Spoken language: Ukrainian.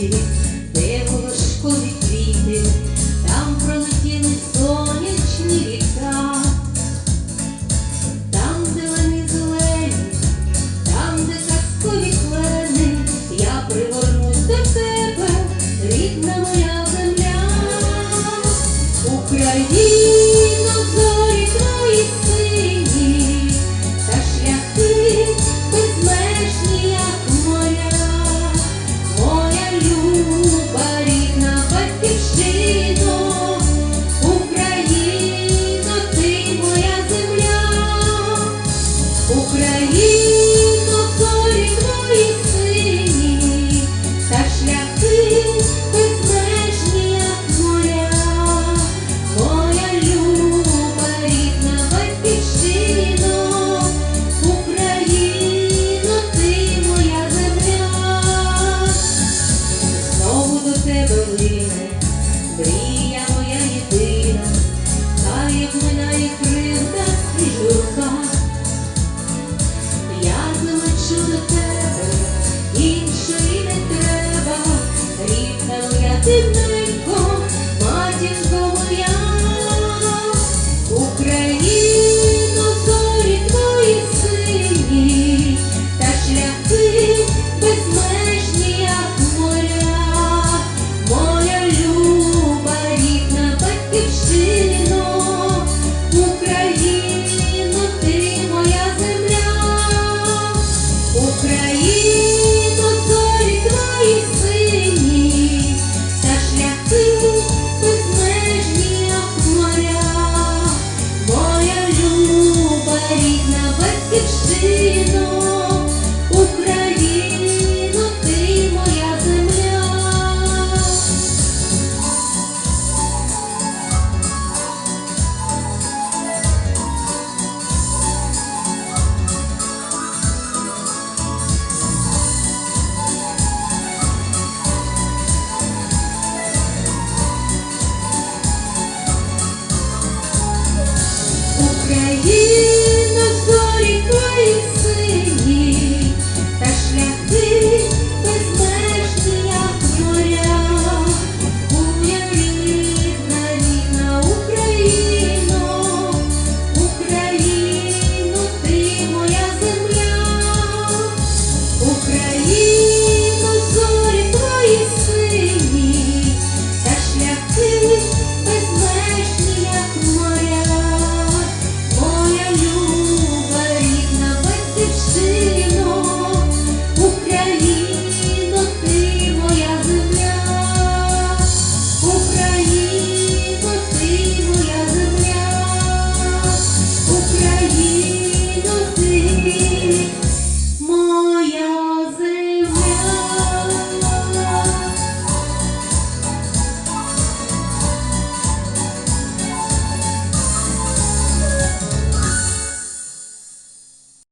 світі, де волошкові квіти, там пролетіли сонячні літа, там зелені зелені, там, де казкові клени, я пригорнусь до тебе, рідна моя. тебе мрія моя єдина, та як минає кривда і журба, я залечу до тебе, іншої не треба, рідна моя. батьківщино, Україно, ти моя земля. Україна.